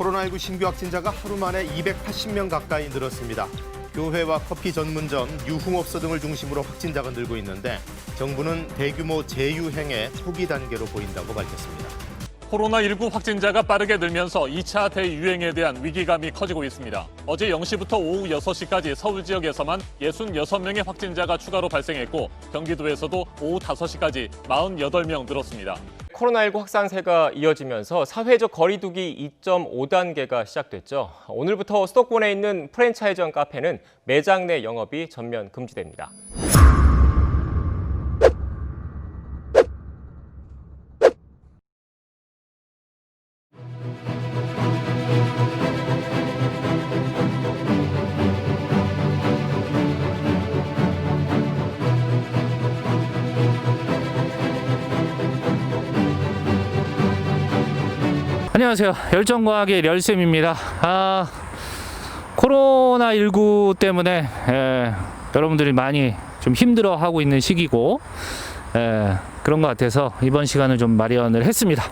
코로나19 신규 확진자가 하루 만에 280명 가까이 늘었습니다. 교회와 커피 전문점, 유흥업소 등을 중심으로 확진자가 늘고 있는데 정부는 대규모 재유행의 초기 단계로 보인다고 밝혔습니다. 코로나19 확진자가 빠르게 늘면서 2차 대유행에 대한 위기감이 커지고 있습니다. 어제 0시부터 오후 6시까지 서울 지역에서만 66명의 확진자가 추가로 발생했고 경기도에서도 오후 5시까지 48명 늘었습니다. 코로나19 확산세가 이어지면서 사회적 거리두기 2.5단계가 시작됐죠. 오늘부터 수도권에 있는 프랜차이즈형 카페는 매장 내 영업이 전면 금지됩니다. 안녕하세요. 열정과학의 렬쌤입니다. 아, 코로나19 때문에 에, 여러분들이 많이 좀 힘들어 하고 있는 시기고 에, 그런 것 같아서 이번 시간을 좀 마련을 했습니다.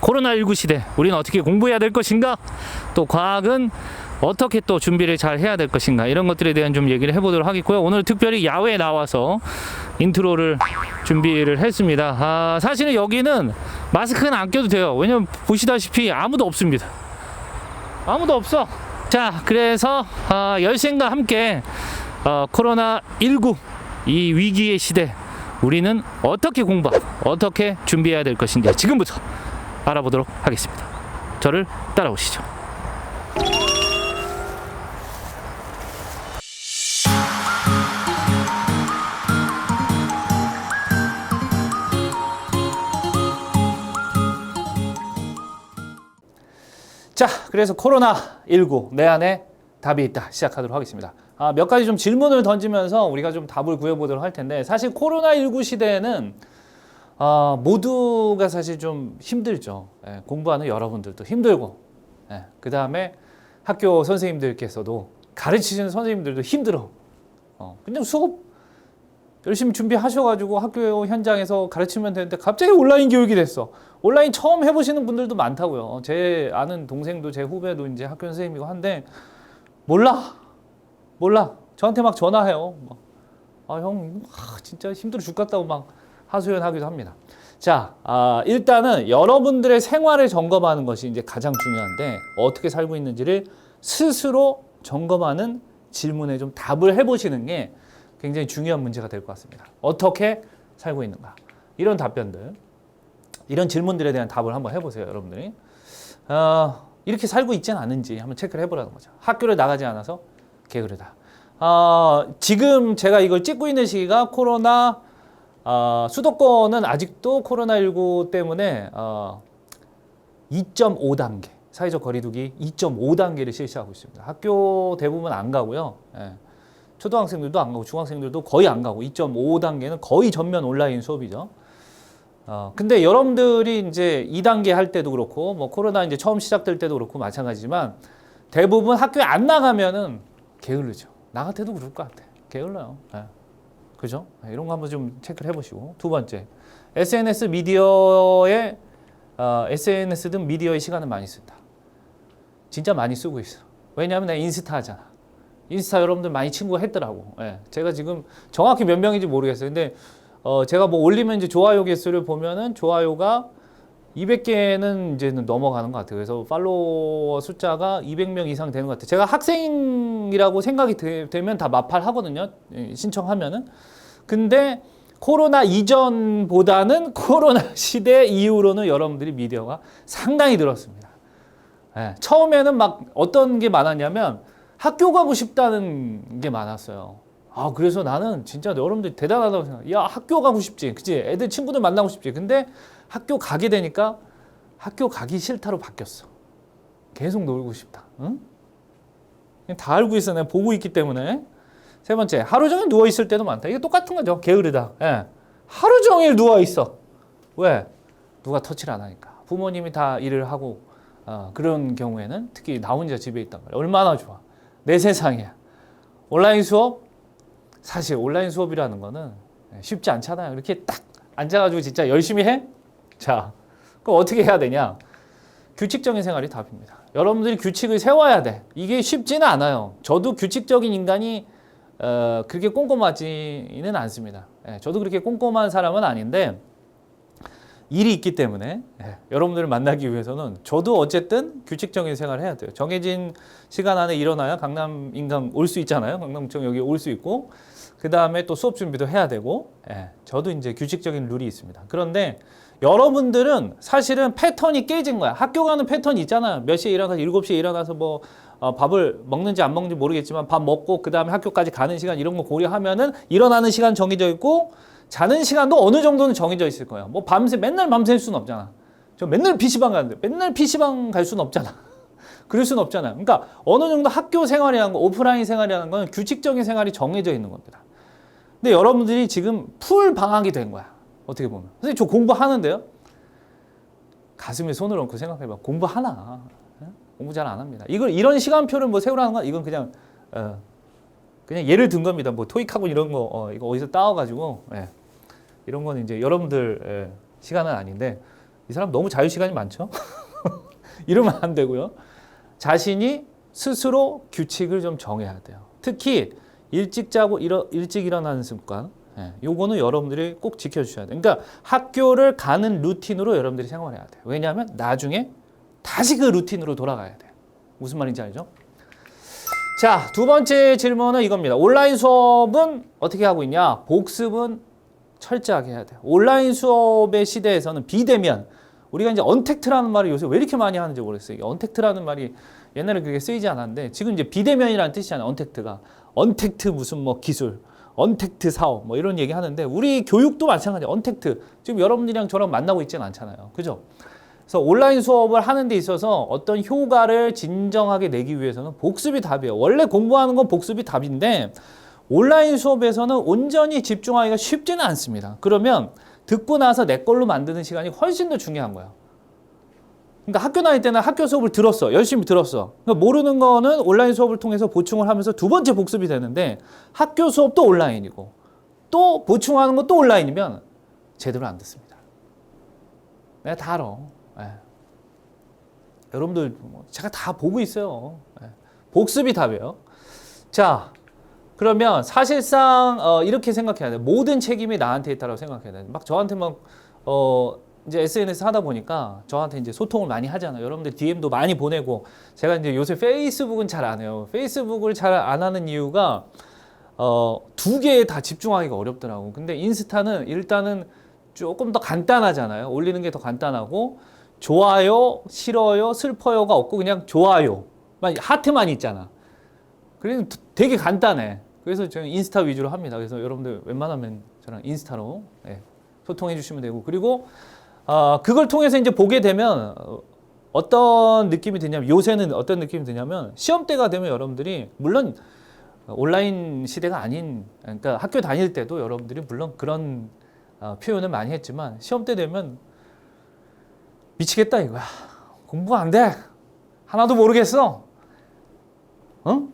코로나19 시대, 우리는 어떻게 공부해야 될 것인가? 또 과학은 어떻게 또 준비를 잘 해야 될 것인가? 이런 것들에 대한 좀 얘기를 해보도록 하겠고요. 오늘 특별히 야외에 나와서 인트로를 준비를 했습니다. 아, 사실은 여기는 마스크는 안 껴도 돼요. 왜냐면 보시다시피 아무도 없습니다. 아무도 없어. 자, 그래서 아, 열생과 함께 어, 코로나 19 이 위기의 시대 우리는 어떻게 공부, 어떻게 준비해야 될 것인지 지금부터 알아보도록 하겠습니다. 저를 따라오시죠. 자, 그래서 코로나19 내 안에 답이 있다 시작하도록 하겠습니다. 아, 몇 가지 좀 질문을 던지면서 우리가 좀 답을 구해보도록 할 텐데 사실 코로나19 시대에는 아, 모두가 사실 좀 힘들죠. 예, 공부하는 여러분들도 힘들고 예, 그 다음에 학교 선생님들께서도 가르치시는 선생님들도 힘들어. 어, 그냥 수업 열심히 준비하셔가지고 학교 현장에서 가르치면 되는데 갑자기 온라인 교육이 됐어. 온라인 처음 해보시는 분들도 많다고요. 제 아는 동생도 제 후배도 이제 학교 선생님이고 한데 몰라, 몰라. 저한테 막 전화해요. 막, 아 형, 아, 진짜 힘들어 죽겠다고 막 하소연하기도 합니다. 자, 아, 일단은 여러분들의 생활을 점검하는 것이 이제 가장 중요한데 어떻게 살고 있는지를 스스로 점검하는 질문에 좀 답을 해보시는 게 굉장히 중요한 문제가 될 것 같습니다. 어떻게 살고 있는가? 이런 답변들, 이런 질문들에 대한 답을 한번 해보세요, 여러분들이. 어, 이렇게 살고 있지는 않은지 한번 체크를 해보라는 거죠. 학교를 나가지 않아서 게으르다. 어, 지금 제가 이걸 찍고 있는 시기가 코로나 어, 수도권은 아직도 코로나19 때문에 어, 2.5단계 사회적 거리두기 2.5단계를 실시하고 있습니다. 학교 대부분 안 가고요. 예. 초등학생들도 안 가고 중학생들도 거의 안 가고 2.5단계는 거의 전면 온라인 수업이죠. 어, 근데 여러분들이 이제 2단계 할 때도 그렇고 뭐 코로나 이제 처음 시작될 때도 그렇고 마찬가지지만 대부분 학교에 안 나가면은 게을르죠. 나 같아도 그럴 것 같아. 게을러요. 예. 그죠? 예, 이런 거 한번 좀 체크를 해보시고 두 번째 SNS 미디어에 어, SNS 등 미디어의 시간을 많이 쓴다. 진짜 많이 쓰고 있어. 왜냐하면 내가 인스타 하잖아. 인스타 여러분들 많이 친구가 했더라고. 예. 제가 지금 정확히 몇 명인지 모르겠어요. 근데 어, 제가 뭐 올리면 이제 좋아요 개수를 보면은 좋아요가 200개는 이제는 넘어가는 것 같아요. 그래서 팔로워 숫자가 200명 이상 되는 것 같아요. 제가 학생이라고 생각이 되, 면다 마팔하거든요. 예, 신청하면은. 근데 코로나 이전보다는 코로나 시대 이후로는 여러분들이 미디어가 상당히 늘었습니다. 예, 처음에는 막 어떤 게 많았냐면 학교 가고 싶다는 게 많았어요. 아, 그래서 나는 진짜 여러분들 대단하다고 생각해. 야, 학교 가고 싶지. 그치? 애들 친구들 만나고 싶지. 근데 학교 가게 되니까 학교 가기 싫다로 바뀌었어. 계속 놀고 싶다. 응? 다 알고 있어. 내가 보고 있기 때문에. 세 번째, 하루 종일 누워 있을 때도 많다. 이게 똑같은 거죠. 게으르다. 예. 하루 종일 누워 있어. 왜? 누가 터치를 안 하니까. 부모님이 다 일을 하고 어, 그런 경우에는 특히 나 혼자 집에 있단 말이야. 얼마나 좋아. 내 세상이야. 온라인 수업 사실 온라인 수업이라는 거는 쉽지 않잖아요. 이렇게 딱 앉아가지고 진짜 열심히 해? 자, 그럼 어떻게 해야 되냐? 규칙적인 생활이 답입니다. 여러분들이 규칙을 세워야 돼. 이게 쉽지는 않아요. 저도 규칙적인 인간이 어, 그렇게 꼼꼼하지는 않습니다. 예, 저도 그렇게 꼼꼼한 사람은 아닌데 일이 있기 때문에 예, 여러분들을 만나기 위해서는 저도 어쨌든 규칙적인 생활을 해야 돼요. 정해진 시간 안에 일어나야 강남 인강 올수 있잖아요. 강남청 여기 올 수 있고 그 다음에 또 수업 준비도 해야 되고 예, 저도 이제 규칙적인 룰이 있습니다. 그런데 여러분들은 사실은 패턴이 깨진 거야. 학교 가는 패턴이 있잖아요. 몇 시에 일어나서 7시에 일어나서 뭐 어, 밥을 먹는지 안 먹는지 모르겠지만 밥 먹고 그 다음에 학교까지 가는 시간 이런 거 고려하면은 일어나는 시간 정해져 있고 자는 시간도 어느 정도는 정해져 있을 거예요. 뭐 밤새 맨날 밤샐 수는 없잖아. 저 맨날 PC방 가는데 맨날 PC방 갈 수는 없잖아. 그럴 수는 없잖아요. 그러니까 어느 정도 학교 생활이라는 거, 오프라인 생활이라는 건 규칙적인 생활이 정해져 있는 겁니다. 근데 여러분들이 지금 풀 방학이 된 거야. 어떻게 보면. 선생님 저 공부하는데요? 가슴에 손을 얹고 생각해봐. 공부하나? 예? 공부 잘 안 합니다. 이걸 이런 시간표를 뭐 세우라는 건 이건 그냥 어, 그냥 예를 든 겁니다. 뭐 토익하고 이런 거 어, 이거 어디서 따와가지고 예. 이런 건 이제 여러분들 예, 시간은 아닌데 이 사람 너무 자유 시간이 많죠. 이러면 안 되고요. 자신이 스스로 규칙을 좀 정해야 돼요. 특히 일찍 자고 일어, 일찍 일어나는 습관. 예, 요거는 여러분들이 꼭 지켜주셔야 돼요. 그러니까 학교를 가는 루틴으로 여러분들이 생활해야 돼요. 왜냐하면 나중에 다시 그 루틴으로 돌아가야 돼요. 무슨 말인지 알죠? 자, 두 번째 질문은 이겁니다. 온라인 수업은 어떻게 하고 있냐? 복습은 철저하게 해야 돼요. 온라인 수업의 시대에서는 비대면, 우리가 이제 언택트라는 말을 요새 왜 이렇게 많이 하는지 모르겠어요. 이 언택트라는 말이 옛날에 그렇게 쓰이지 않았는데 지금 이제 비대면이라는 뜻이잖아요. 언택트가. 언택트 무슨 뭐 기술, 언택트 사업 뭐 이런 얘기 하는데 우리 교육도 마찬가지예요. 언택트. 지금 여러분들이랑 저랑 만나고 있지는 않잖아요. 그죠? 그래서 온라인 수업을 하는 데 있어서 어떤 효과를 진정하게 내기 위해서는 복습이 답이에요. 원래 공부하는 건 복습이 답인데 온라인 수업에서는 온전히 집중하기가 쉽지는 않습니다. 그러면 듣고 나서 내 걸로 만드는 시간이 훨씬 더 중요한 거예요. 그러니까 학교 다닐 때는 학교 수업을 들었어. 열심히 들었어. 그러니까 모르는 거는 온라인 수업을 통해서 보충을 하면서 두 번째 복습이 되는데 학교 수업도 온라인이고 또 보충하는 것도 온라인이면 제대로 안 듣습니다. 내가 다 알아. 예. 여러분들 뭐 제가 다 보고 있어요. 예. 복습이 답이에요. 자, 그러면 사실상 어, 이렇게 생각해야 돼. 모든 책임이 나한테 있다고 생각해야 돼. 막 저한테 막 어, 이제 SNS 하다 보니까 저한테 이제 소통을 많이 하잖아요. 여러분들 DM도 많이 보내고 제가 이제 요새 페이스북은 잘 안 해요. 페이스북을 잘 안 하는 이유가 어, 두 개에 다 집중하기가 어렵더라고. 근데 인스타는 일단은 조금 더 간단하잖아요. 올리는 게 더 간단하고 좋아요, 싫어요, 슬퍼요가 없고 그냥 좋아요, 하트만 있잖아. 그래서 되게 간단해. 그래서 저는 인스타 위주로 합니다. 그래서 여러분들 웬만하면 저랑 인스타로 예, 소통해 주시면 되고 그리고 어, 그걸 통해서 이제 보게 되면 어, 어떤 느낌이 드냐면 요새는 어떤 느낌이 드냐면 시험 때가 되면 여러분들이 물론 온라인 시대가 아닌 그러니까 학교 다닐 때도 여러분들이 물론 그런 어, 표현을 많이 했지만 시험 때 되면 미치겠다 이거야. 공부 안 돼. 하나도 모르겠어. 어?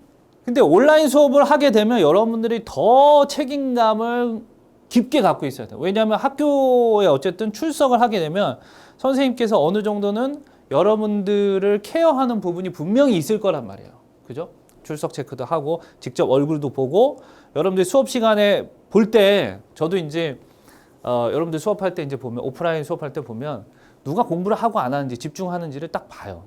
근데 온라인 수업을 하게 되면 여러분들이 더 책임감을 깊게 갖고 있어야 돼요. 왜냐하면 학교에 어쨌든 출석을 하게 되면 선생님께서 어느 정도는 여러분들을 케어하는 부분이 분명히 있을 거란 말이에요. 그죠? 출석 체크도 하고 직접 얼굴도 보고 여러분들 수업 시간에 볼 때 저도 이제 어, 여러분들 수업할 때 이제 보면 오프라인 수업할 때 보면 누가 공부를 하고 안 하는지 집중하는지를 딱 봐요.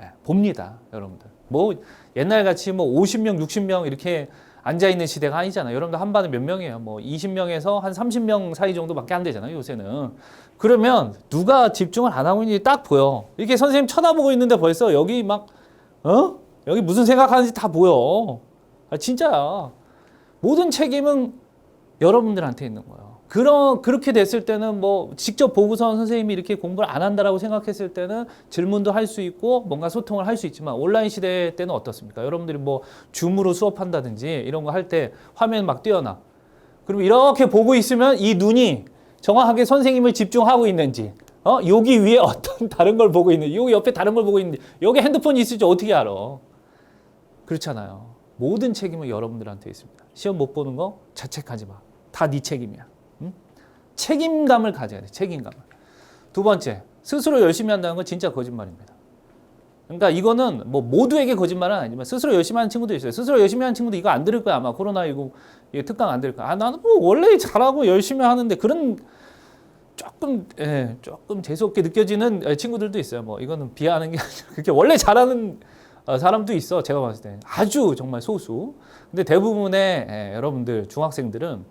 예, 봅니다, 여러분들. 뭐 옛날 같이 뭐 50명, 60명 이렇게 앉아 있는 시대가 아니잖아요. 여러분들 한 반에 몇 명이에요? 뭐 20명에서 한 30명 사이 정도밖에 안 되잖아요, 요새는. 그러면 누가 집중을 안 하고 있는지 딱 보여. 이렇게 선생님 쳐다보고 있는데 벌써 여기 막 어? 여기 무슨 생각하는지 다 보여. 아, 진짜야. 모든 책임은 여러분들한테 있는 거예요. 그런 그렇게 됐을 때는 뭐 직접 보고서 선생님이 이렇게 공부를 안 한다라고 생각했을 때는 질문도 할 수 있고 뭔가 소통을 할 수 있지만 온라인 시대 때는 어떻습니까? 여러분들이 뭐 줌으로 수업한다든지 이런 거 할 때 화면 막 띄어놔. 그럼 이렇게 보고 있으면 이 눈이 정확하게 선생님을 집중하고 있는지 어 여기 위에 어떤 다른 걸 보고 있는지 여기 옆에 다른 걸 보고 있는지 여기 핸드폰이 있을지 어떻게 알아? 그렇잖아요. 모든 책임은 여러분들한테 있습니다. 시험 못 보는 거 자책하지 마. 다 네 책임이야. 응? 책임감을 가져야 돼. 책임감을. 두 번째, 스스로 열심히 한다는 건 진짜 거짓말입니다. 그러니까 이거는 뭐 모두에게 거짓말은 아니지만 스스로 열심히 하는 친구도 있어요. 스스로 열심히 하는 친구도 이거 안 들을 거야 아마 코로나19 이게 특강 안 들을 거야. 아 나는 뭐 원래 잘하고 열심히 하는데 그런 조금 예, 조금 재수 없게 느껴지는 예, 친구들도 있어요. 뭐 이거는 비하하는 게 아니라 그렇게 원래 잘하는 어, 사람도 있어. 제가 봤을 때 아주 정말 소수. 근데 대부분의 예, 여러분들 중학생들은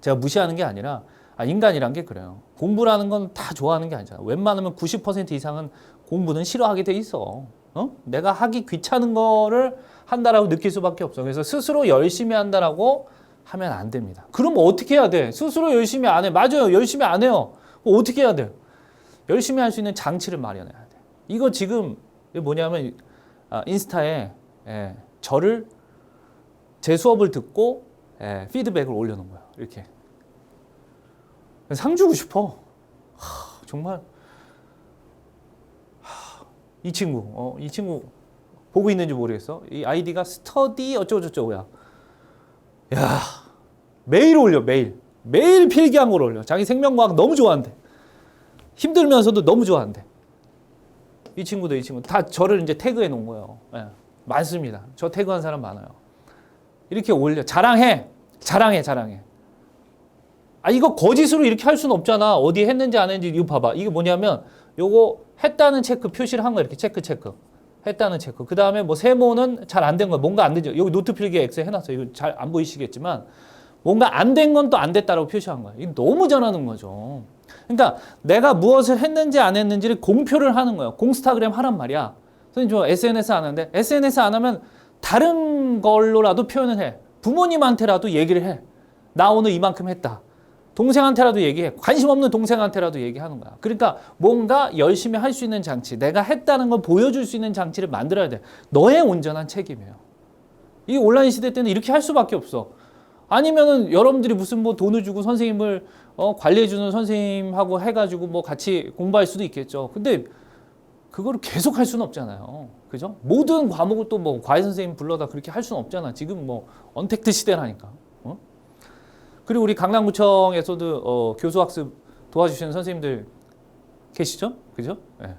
제가 무시하는 게 아니라 아, 인간이란 게 그래요. 공부라는 건 다 좋아하는 게 아니잖아. 웬만하면 90% 이상은 공부는 싫어하게 돼 있어. 어? 내가 하기 귀찮은 거를 한다라고 느낄 수밖에 없어. 그래서 스스로 열심히 한다라고 하면 안 됩니다. 그럼 어떻게 해야 돼? 스스로 열심히 안 해. 맞아요. 열심히 안 해요. 어떻게 해야 돼? 열심히 할 수 있는 장치를 마련해야 돼. 이거 지금 뭐냐면 아, 인스타에 예, 저를 제 수업을 듣고 예, 피드백을 올려놓은 거야. 이렇게 상 주고 싶어. 하, 정말 하, 이 친구, 어, 이 친구 보고 있는지 모르겠어. 이 아이디가 스터디 어쩌고 저쩌고야. 야 매일 올려 매일 매일 필기한 걸 올려. 자기 생명과학 너무 좋아한대. 힘들면서도 너무 좋아한대. 이 친구도 이 친구 다 저를 이제 태그해 놓은 거예요. 예, 많습니다. 저 태그한 사람 많아요. 이렇게 올려 자랑해 자랑해 자랑해. 아 이거 거짓으로 이렇게 할 수는 없잖아. 어디 했는지 안 했는지 이거 봐봐. 이게 뭐냐면 요거 했다는 체크 표시를 한 거야. 이렇게 체크 체크. 했다는 체크. 그 다음에 뭐 세모는 잘 안 된 거야. 뭔가 안 되죠. 여기 노트 필기에 X 해놨어요. 이거 잘 안 보이시겠지만 뭔가 안 된 건 또 안 됐다라고 표시한 거야. 이거 너무 잘하는 거죠. 그러니까 내가 무엇을 했는지 안 했는지를 공표를 하는 거예요. 공스타그램 하란 말이야. 선생님 저 SNS 안 하는데 SNS 안 하면 다른 걸로라도 표현을 해. 부모님한테라도 얘기를 해. 나 오늘 이만큼 했다. 동생한테라도 얘기해. 관심 없는 동생한테라도 얘기하는 거야. 그러니까 뭔가 열심히 할 수 있는 장치, 내가 했다는 걸 보여줄 수 있는 장치를 만들어야 돼. 너의 온전한 책임이에요. 이 온라인 시대 때는 이렇게 할 수밖에 없어. 아니면은 여러분들이 무슨 뭐 돈을 주고 선생님을 어, 관리해주는 선생님하고 해가지고 뭐 같이 공부할 수도 있겠죠. 근데 그거를 계속 할 수는 없잖아요. 그죠? 모든 과목을 또 뭐 과외 선생님 불러다 그렇게 할 수는 없잖아. 지금 뭐 언택트 시대라니까. 어? 그리고 우리 강남구청에서도 어, 교수 학습 도와주시는 선생님들 계시죠? 그죠? 예.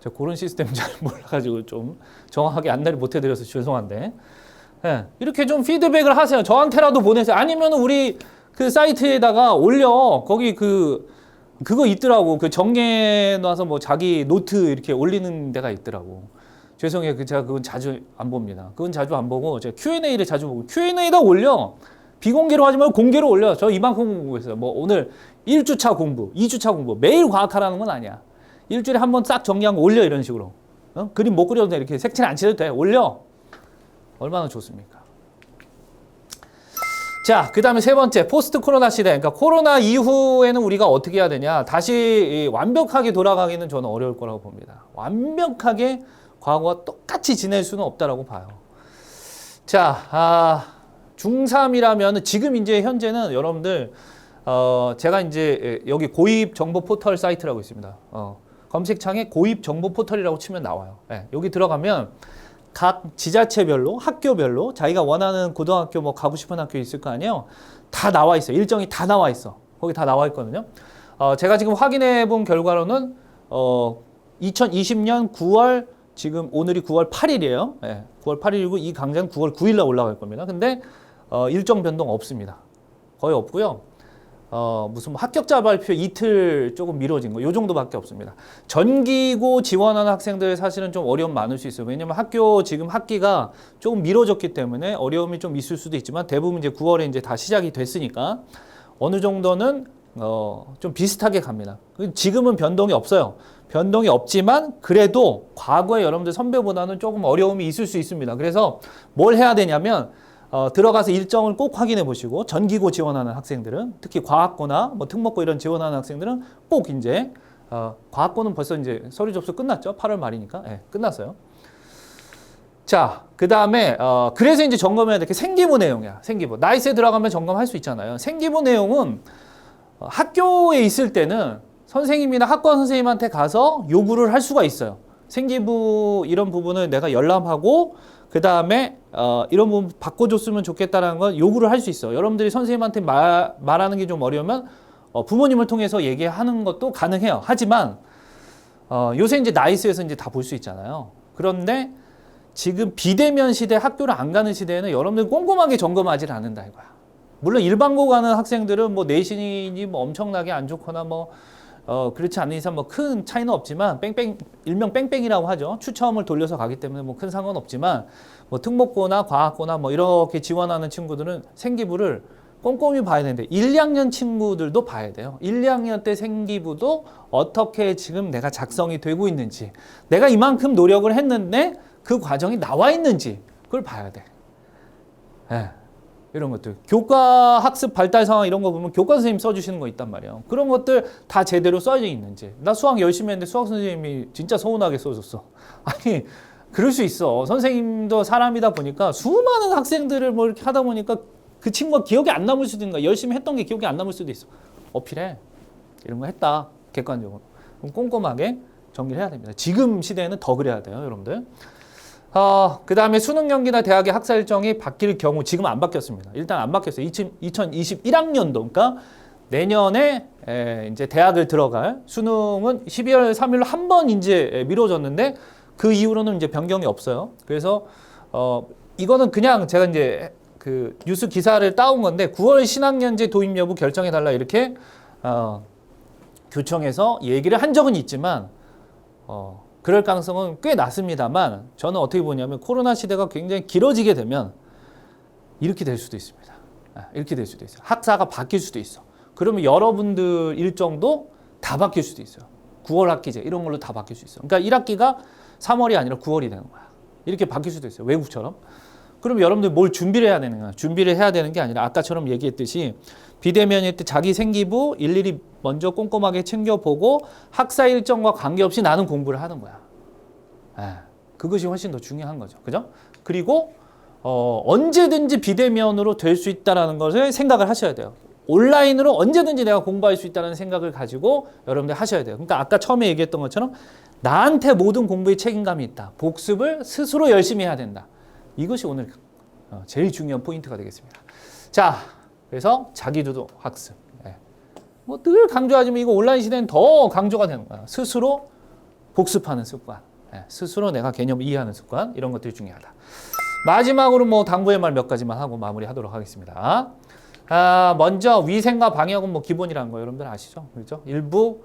저 그런 시스템 잘 몰라가지고 좀 정확하게 안내를 못 해드려서 죄송한데. 예. 이렇게 좀 피드백을 하세요. 저한테라도 보내세요. 아니면 우리 그 사이트에다가 올려. 거기 그, 그거 있더라고. 그 정리해 놔서 뭐 자기 노트 이렇게 올리는 데가 있더라고. 죄송해요. 그 제가 그건 자주 안 봅니다. 그건 자주 안 보고 제가 Q&A를 자주 보고 Q&A다 올려. 비공개로 하지 말고 공개로 올려. 저 이만큼 공부했어요. 뭐 오늘 1주차 공부, 2주차 공부. 매일 과학하라는 건 아니야. 일주일에 한 번 싹 정리한 거 올려 이런 식으로. 어? 그림 못 그려도 돼. 이렇게 색칠 안 칠해도 돼. 올려. 얼마나 좋습니까? 자, 그 다음에 세 번째, 포스트 코로나 시대. 그러니까 코로나 이후에는 우리가 어떻게 해야 되냐. 다시 이 완벽하게 돌아가기는 저는 어려울 거라고 봅니다. 완벽하게 과거와 똑같이 지낼 수는 없다라고 봐요. 자, 아, 중3이라면 지금 이제 현재는 여러분들, 어, 제가 이제 여기 고입 정보 포털 사이트라고 있습니다. 어, 검색창에 고입 정보 포털이라고 치면 나와요. 예, 여기 들어가면 각 지자체별로 학교별로 자기가 원하는 고등학교 뭐 가고 싶은 학교 있을 거 아니에요. 다 나와 있어요. 일정이 다 나와 있어. 거기 다 나와 있거든요. 어, 제가 지금 확인해 본 결과로는 어, 2020년 9월 지금 오늘이 9월 8일이에요. 예, 9월 8일이고 이 강좌는 9월 9일 날 올라갈 겁니다. 근데 어, 일정 변동 없습니다. 거의 없고요. 어, 무슨 뭐 합격자 발표 이틀 조금 미뤄진 거, 요 정도밖에 없습니다. 전기고 지원하는 학생들 사실은 좀 어려움 많을 수 있어요. 왜냐면 학교 지금 학기가 조금 미뤄졌기 때문에 어려움이 좀 있을 수도 있지만 대부분 이제 9월에 이제 다 시작이 됐으니까 어느 정도는 어, 좀 비슷하게 갑니다. 지금은 변동이 없어요. 변동이 없지만 그래도 과거에 여러분들 선배보다는 조금 어려움이 있을 수 있습니다. 그래서 뭘 해야 되냐면 어, 들어가서 일정을 꼭 확인해 보시고 전기고 지원하는 학생들은 특히 과학고나 뭐 특목고 이런 지원하는 학생들은 꼭 이제 어, 과학고는 벌써 이제 서류 접수 끝났죠. 8월 말이니까 예, 끝났어요. 자, 그 다음에 어, 그래서 이제 점검해야 될 게 생기부 내용이야. 생기부 나이스에 들어가면 점검할 수 있잖아요. 생기부 내용은 어, 학교에 있을 때는 선생님이나 학과 선생님한테 가서 요구를 할 수가 있어요. 생기부 이런 부분을 내가 열람하고 그 다음에 어, 이런 부분 바꿔줬으면 좋겠다라는 건 요구를 할 수 있어. 여러분들이 선생님한테 말, 말하는 게 좀 어려우면 어, 부모님을 통해서 얘기하는 것도 가능해요. 하지만 어, 요새 이제 나이스에서 이제 다 볼 수 있잖아요. 그런데 지금 비대면 시대 학교를 안 가는 시대에는 여러분들 꼼꼼하게 점검하지 않는다 이거야. 물론 일반고 가는 학생들은 뭐 내신이 뭐 엄청나게 안 좋거나 뭐 어, 그렇지 않은 이상 뭐 큰 차이는 없지만 뺑뺑 일명 뺑뺑이라고 하죠. 추첨을 돌려서 가기 때문에 뭐 큰 상관 없지만 뭐 특목고나 과학고나 뭐 이렇게 지원하는 친구들은 생기부를 꼼꼼히 봐야 되는데 1, 2학년 친구들도 봐야 돼요. 1, 2학년 때 생기부도 어떻게 지금 내가 작성이 되고 있는지, 내가 이만큼 노력을 했는데 그 과정이 나와 있는지 그걸 봐야 돼. 예. 이런 것들. 교과 학습 발달 상황 이런 거 보면 교과 선생님 써주시는 거 있단 말이에요. 그런 것들 다 제대로 써져 있는지. 나 수학 열심히 했는데 수학 선생님이 진짜 서운하게 써줬어. 아니, 그럴 수 있어. 선생님도 사람이다 보니까 수많은 학생들을 뭐 이렇게 하다 보니까 그 친구가 기억이 안 남을 수도 있는 거야. 열심히 했던 게 기억이 안 남을 수도 있어. 어필해. 이런 거 했다. 객관적으로. 그럼 꼼꼼하게 정리를 해야 됩니다. 지금 시대에는 더 그래야 돼요, 여러분들. 어, 그 다음에 수능 연기나 대학의 학사 일정이 바뀔 경우 지금 안 바뀌었습니다. 일단 안 바뀌었어요. 2021학년도, 그러니까 내년에 에, 이제 대학을 들어갈 수능은 12월 3일로 한 번 이제 미뤄졌는데 그 이후로는 이제 변경이 없어요. 그래서 어, 이거는 그냥 제가 이제 그 뉴스 기사를 따온 건데 9월 신학년제 도입 여부 결정해 달라 이렇게 어, 교청에서 얘기를 한 적은 있지만 어, 그럴 가능성은 꽤 낮습니다만 저는 어떻게 보냐면 코로나 시대가 굉장히 길어지게 되면 이렇게 될 수도 있습니다. 아, 이렇게 될 수도 있어요. 학사가 바뀔 수도 있어. 그러면 여러분들 일정도 다 바뀔 수도 있어요. 9월 학기제 이런 걸로 다 바뀔 수 있어요. 그러니까 1학기가 3월이 아니라 9월이 되는 거야. 이렇게 바뀔 수도 있어요. 외국처럼. 그럼 여러분들 뭘 준비를 해야 되는 거야? 준비를 해야 되는 게 아니라 아까처럼 얘기했듯이 비대면일 때 자기 생기부 일일이 먼저 꼼꼼하게 챙겨보고 학사 일정과 관계없이 나는 공부를 하는 거야. 예, 그것이 훨씬 더 중요한 거죠. 그죠? 그리고 어, 언제든지 비대면으로 될 수 있다라는 것을 생각을 하셔야 돼요. 온라인으로 언제든지 내가 공부할 수 있다는 생각을 가지고 여러분들 하셔야 돼요. 그러니까 아까 처음에 얘기했던 것처럼 나한테 모든 공부의 책임감이 있다. 복습을 스스로 열심히 해야 된다. 이것이 오늘 어, 제일 중요한 포인트가 되겠습니다. 자, 그래서 자기주도 학습. 예. 뭐늘 강조하지만 이거 온라인 시대는 더 강조가 되는 거야. 스스로 복습하는 습관. 예, 스스로 내가 개념 이해하는 습관. 이런 것들이 중요하다. 마지막으로 뭐 당부의 말 몇 가지만 하고 마무리하도록 하겠습니다. 아, 먼저 위생과 방역은 뭐 기본이라는 거 여러분들 아시죠? 그렇죠? 일부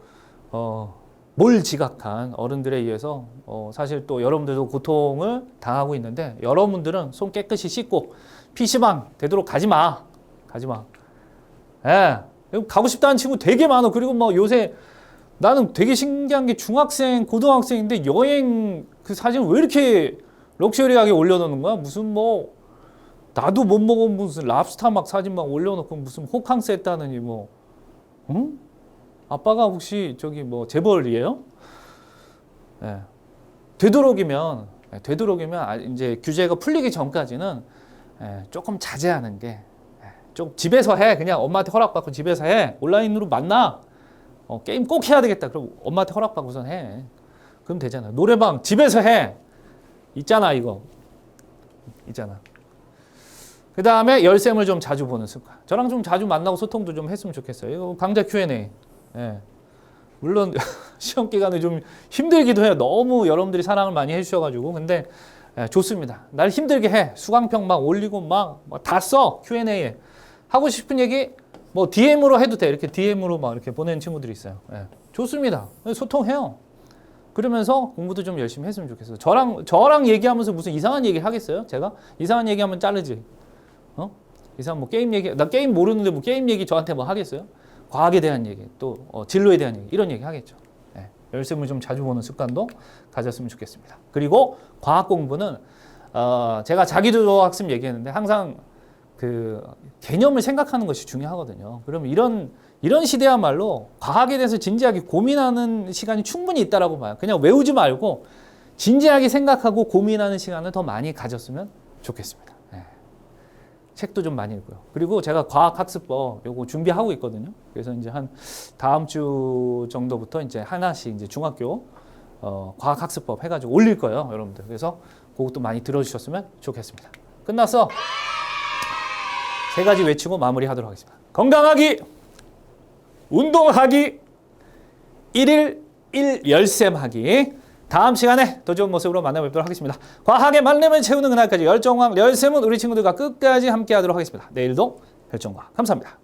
어, 몰 지각한 어른들에 의해서 어, 사실 또 여러분들도 고통을 당하고 있는데 여러분들은 손 깨끗이 씻고 PC방 되도록 가지 마. 가지 마. 예. 가고 싶다는 친구 되게 많아. 그리고 뭐 요새 나는 되게 신기한 게 중학생, 고등학생인데 여행 그 사진 왜 이렇게 럭셔리하게 올려놓는 거야? 무슨 뭐 나도 못 먹은 무슨 랍스타 막 사진 막 올려놓고 무슨 호캉스 했다느니 뭐 응? 아빠가 혹시 저기 뭐 재벌이에요? 예. 되도록이면 예, 되도록이면 아, 이제 규제가 풀리기 전까지는 예, 조금 자제하는 게 예, 좀 집에서 해. 그냥 엄마한테 허락받고 집에서 해. 온라인으로 만나. 어, 게임 꼭 해야 되겠다. 그럼 엄마한테 허락받고선 해. 그럼 되잖아. 노래방 집에서 해. 있잖아 이거. 있잖아. 그 다음에 열쌤을 좀 자주 보는 습관. 저랑 좀 자주 만나고 소통도 좀 했으면 좋겠어요. 이거 강좌 Q&A 예. 물론 시험 기간에 좀 힘들기도 해요. 너무 여러분들이 사랑을 많이 해주셔가지고 근데 예, 좋습니다. 날 힘들게 해. 수강평 막 올리고 막 다 써. Q&A에 하고 싶은 얘기 뭐 DM으로 해도 돼. 이렇게 DM으로 막 이렇게 보내는 친구들이 있어요. 예. 좋습니다. 소통해요. 그러면서 공부도 좀 열심히 했으면 좋겠어요. 저랑 저랑 얘기하면서 무슨 이상한 얘기 하겠어요? 제가 이상한 얘기하면 자르지. 어? 이상 뭐 게임 얘기 나 게임 모르는데 뭐 게임 얘기 저한테 뭐 하겠어요? 과학에 대한 얘기, 또 어, 진로에 대한 얘기 이런 얘기 하겠죠. 예, 열심을 좀 자주 보는 습관도 가졌으면 좋겠습니다. 그리고 과학 공부는 어, 제가 자기주도 학습 얘기했는데 항상 그 개념을 생각하는 것이 중요하거든요. 그러면 이런 이런 시대야말로 과학에 대해서 진지하게 고민하는 시간이 충분히 있다라고 봐요. 그냥 외우지 말고 진지하게 생각하고 고민하는 시간을 더 많이 가졌으면 좋겠습니다. 예. 책도 좀 많이 읽고요. 그리고 제가 과학학습법 요거 준비하고 있거든요. 그래서 이제 한 다음 주 정도부터 이제 하나씩 이제 중학교 어, 과학학습법 해가지고 올릴 거예요, 여러분들. 그래서 그것도 많이 들어주셨으면 좋겠습니다. 끝나서 세 가지 외치고 마무리하도록 하겠습니다. 건강하기, 운동하기, 일일 1 열셈하기. 다음 시간에 더 좋은 모습으로 만나뵙도록 하겠습니다. 과학의 만렙을 채우는 그날까지 열정과학 열셈은 우리 친구들과 끝까지 함께하도록 하겠습니다. 내일도 열정과학 감사합니다.